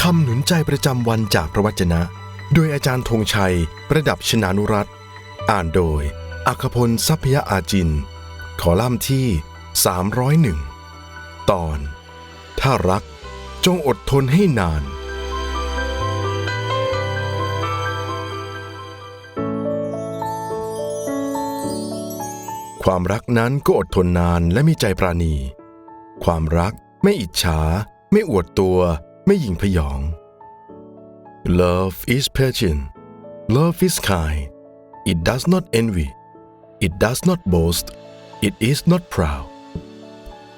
คำหนุนใจประจำวันจากพระวจนะ โดยอาจารย์ธงชัย ประดับชนานุรัตอ่านโดย อัคพลทรัพยอาจิน ขอล่ามที่ 301 ตอน ถ้ารักจงอดทนให้นาน ความรักนั้นก็อดทนนานและมีใจปราณี ความรักไม่อิจฉา ไม่อวดตัว ไม่หยิ่งพยอง Love is patient Love is kind It does not envy It does not boast It is not proud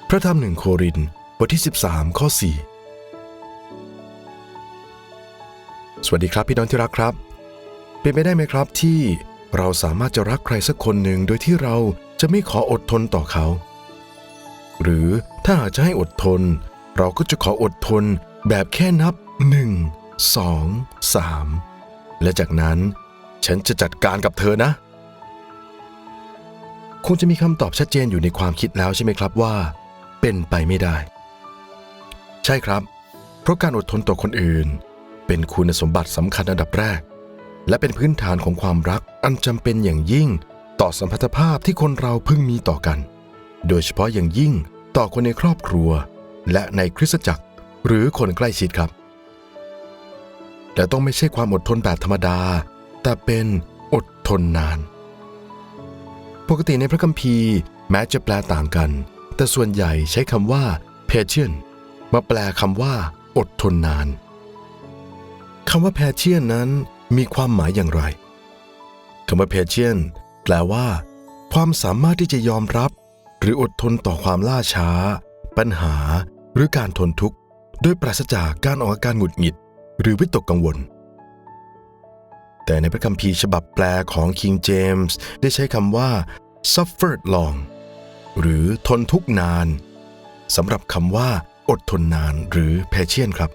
พระธรรมหนึ่งโครินบทที่ 13 ข้อ 4 สวัสดีครับพี่น้องที่รักครับ เป็นไปได้ไหมครับที่เราสามารถจะรักใครสักคนหนึ่งโดยที่เราจะไม่ขออดทนต่อเขา หรือถ้าหากจะให้อดทน เราก็จะขออดทนแบบแค่นับ1 2 3และจากนั้นฉันจะจัดการกับเธอนะ คงจะมีคำตอบชัดเจนอยู่ในความคิดแล้วใช่ไหมครับว่า เป็นไปไม่ได้ ใช่ครับ เพราะการอดทนต่อคนอื่น เป็นคุณสมบัติสำคัญอันดับแรก และเป็นพื้นฐานของความรักอันจำเป็นอย่างยิ่งต่อสัมพันธภาพที่คนเราพึงมีต่อกัน โดยเฉพาะอย่างยิ่งต่อคนในครอบครัว และในคริสตจักรหรือคนใกล้ชิดครับ แต่ต้องไม่ใช่ความอดทนแบบธรรมดา แต่เป็นอดทนนาน ปกติในพระคัมภีร์แม้จะแปลต่างกัน แต่ส่วนใหญ่ใช้คำว่า patient มาแปลคำว่า อดทนนานคำว่า patient นั้นมีความหมายอย่างไรคำว่า patient แปลว่า ความสามารถที่จะยอมรับ หรืออดทนต่อความล่าช้า ปัญหา หรือการทนทุกข์โดยปราศจากการออกอาการหงุดหงิด หรือวิตกกังวล แต่ในพระคัมภีร์ฉบับแปลของ King James ได้ใช้คำว่า suffered long หรือทนทุกข์นานสำหรับคำว่า อดทนนานหรือ patient ครับ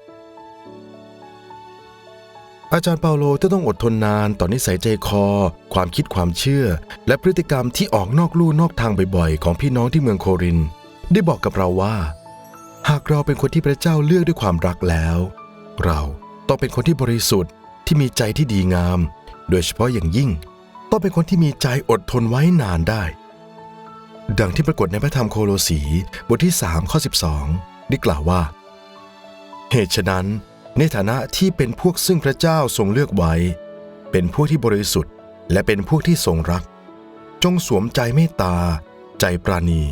อาจารย์เปาโลจะต้องอดทนนานต่อนนิสัยใจคอ ความคิดความเชื่อ และพฤติกรรมที่ออกนอกลู่นอกทางบ่อยๆ ของพี่น้องที่เมืองโคริน ได้บอกกับเราว่า หากเราเป็นคนที่พระเจ้าเลือกด้วยความรักแล้ว เราต้องเป็นคนที่บริสุทธิ์ที่มีใจที่ดีงาม โดยเฉพาะอย่างยิ่ง ต้องเป็นคนที่มีใจอดทนไว้นานได้ ดังที่ปรากฏในพระธรรมโคโลสีบทที่3ข้อ12 ได้กล่าวว่า เหตุฉะนั้น ในฐานะที่เป็นพวกซึ่งพระเจ้าทรงเลือกไว้ เป็นพวกที่บริสุทธิ์ และเป็นพวกที่ทรงรัก จงสวมใจเมตตา ใจปราณี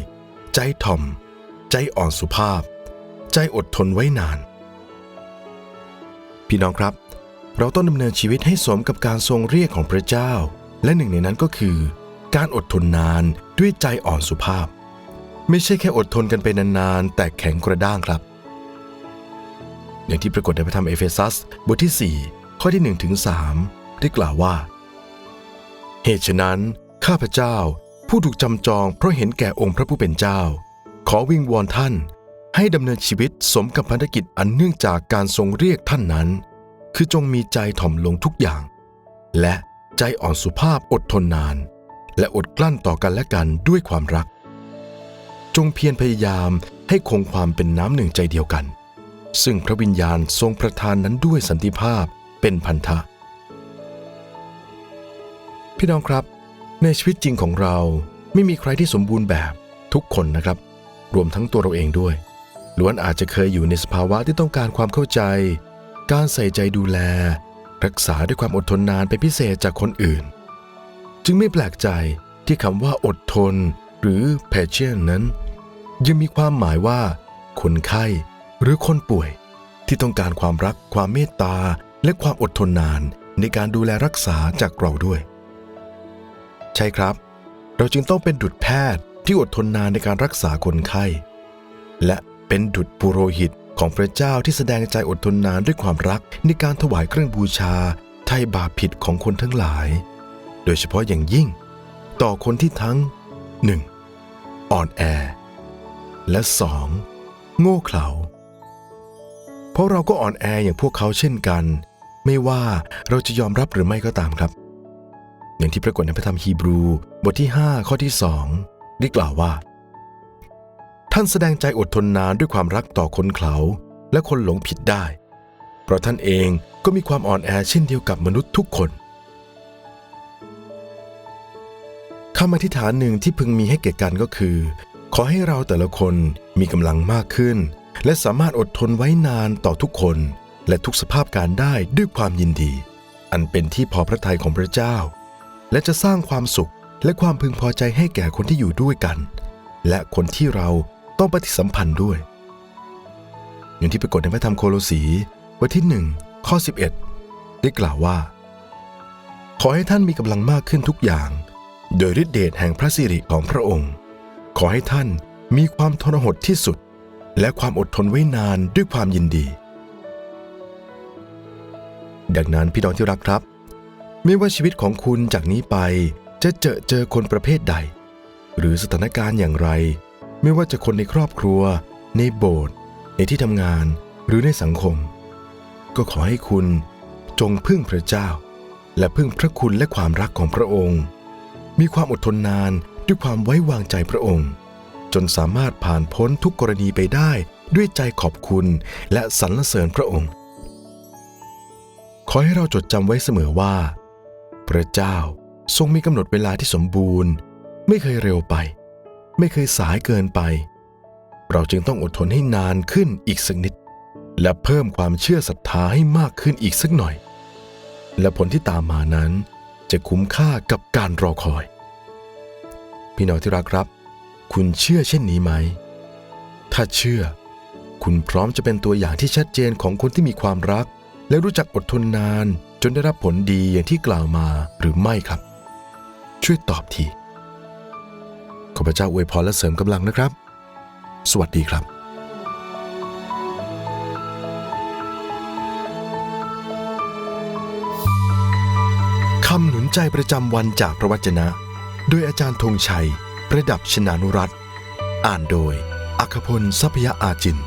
ใจถ่อม ใจอ่อนสุภาพ ใจอดทนไว้นาน พี่น้องครับ เราต้องดำเนินชีวิตให้สมกับการทรงเรียกของพระเจ้า และหนึ่งในนั้นก็คือ การอดทนนานด้วยใจอ่อนสุภาพ ไม่ใช่แค่อดทนกันไปนานๆแต่แข็งกระด้างครับ อย่างที่ปรากฏในพระธรรมเอเฟซัสบทที่ 4 ข้อที่1ถึง3ได้กล่าวว่า เหตุฉะนั้นข้าพเจ้าผู้ถูกจำจองเพราะเห็นแก่องค์พระผู้เป็นเจ้า ขอวิงวอนท่าน ให้ดำเนินชีวิตสมกับพันธกิจอันเนื่องจากการทรงเรียกท่านนั้น คือจงมีใจถ่อมลงทุกอย่าง และใจอ่อนสุภาพอดทนนาน และอดกลั้นต่อกันและกันด้วยความรัก จงเพียรพยายามให้คงความเป็นน้ำหนึ่งใจเดียวกัน ซึ่งพระวิญญาณทรงประทานนั้นด้วยสันติภาพเป็นพันธะ พี่น้องครับ ในชีวิตจริงของเราไม่มีใครที่สมบูรณ์แบบทุกคนนะครับ รวมทั้งตัวเราเองด้วย ล้วนอาจจะเคยอยู่ในสภาวะที่ต้องการความเข้าใจ การใส่ใจดูแล รักษาด้วยความอดทนนานเป็นพิเศษจากคนอื่น จึงไม่แปลกใจที่คำว่าอดทน หรือ patient นั้น ยังมีความหมายว่า คนไข้หรือคนป่วย ที่ต้องการความรักความเมตตา และความอดทนนานในการดูแลรักษาจากเราด้วย ใช่ครับ เราจึงต้องเป็นดุจแพทย์ที่อดทนนานในการรักษาคนไข้ และ เป็นดุจปุโรหิตของพระเจ้าที่แสดงใจอดทนนานด้วยความรักในการถวายเครื่องบูชาไถ่บาปผิดของคนทั้งหลาย โดยเฉพาะอย่างยิ่ง ต่อคนที่ทั้ง 1. อ่อนแอ และ 2. โง่เขลาเพราะเราก็อ่อนแออย่างพวกเขาเช่นกัน ไม่ว่าเราจะยอมรับหรือไม่ก็ตามครับ อย่างที่ปรากฏในพระธรรมฮีบรูบทที่ 5 ข้อที่ 2 ได้กล่าวว่า ท่านแสดงใจอดทนนานด้วยความรักต่อคนเขา และคนหลงผิดได้ เพราะท่านเองก็มีความอ่อนแอเช่นเดียวกับมนุษย์ทุกคนคำอธิษฐานหนึ่งที่พึงมีให้แก่กันก็คือ ขอให้เราแต่ละคนมีกำลังมากขึ้น และสามารถอดทนไว้นานต่อทุกคน และทุกสภาพการได้ด้วยความยินดี อันเป็นที่พอพระทัยของพระเจ้า และจะสร้างความสุขและความพึงพอใจให้แก่คนที่อยู่ด้วยกัน และคนที่เรา ต้องปฏิสัมพันธ์ด้วย อย่างที่ปรากฏในพระธรรมโคโลสีบทที่หนึ่งข้อ 11 ได้กล่าวว่า ขอให้ท่านมีกำลังมากขึ้นทุกอย่าง โดยฤทธิเดชแห่งพระสิริของพระองค์ ขอให้ท่านมีความทนหดที่สุด และความอดทนไว้นานด้วยความยินดี ดังนั้นพี่น้องที่รักครับ ไม่ว่าชีวิตของคุณจากนี้ไปจะเจอเจอคนประเภทใด หรือสถานการณ์อย่างไร ไม่ว่าจะคนในครอบครัว ในโบสถ์ในที่ทำงานหรือในสังคม ก็ขอให้คุณจงพึ่งพระเจ้า และพึ่งพระคุณและความรักของพระองค์ มีความอดทนนานด้วยความไว้วางใจพระองค์ จนสามารถผ่านพ้นทุกกรณีไปได้ด้วยใจขอบคุณและสรรเสริญพระองค์ ขอให้เราจดจำไว้เสมอว่า พระเจ้าทรงมีกำหนดเวลาที่สมบูรณ์ ไม่เคยเร็วไป ไม่เคยสายเกินไป เราจึงต้องอดทนให้นานขึ้นอีกสักนิด และเพิ่มความเชื่อศรัทธาให้มากขึ้นอีกสักหน่อย และผลที่ตามมานั้นจะคุ้มค่ากับการรอคอย พี่น้องที่รักครับ คุณเชื่อเช่นนี้ไหม ถ้าเชื่อ คุณพร้อมจะเป็นตัวอย่างที่ชัดเจนของคนที่มีความรัก และรู้จักอดทนนานจนได้รับผลดีอย่างที่กล่าวมาหรือไม่ครับ ช่วยตอบที ขอพระเจ้าอวยพรและเสริมกำลังนะครับ สวัสดีครับคำหนุนใจประจำวันจากพระวจนะ โดยอาจารย์ธงชัย ประดับชนานุรัตอ่านโดย อัคพลทรัพยาอาจิน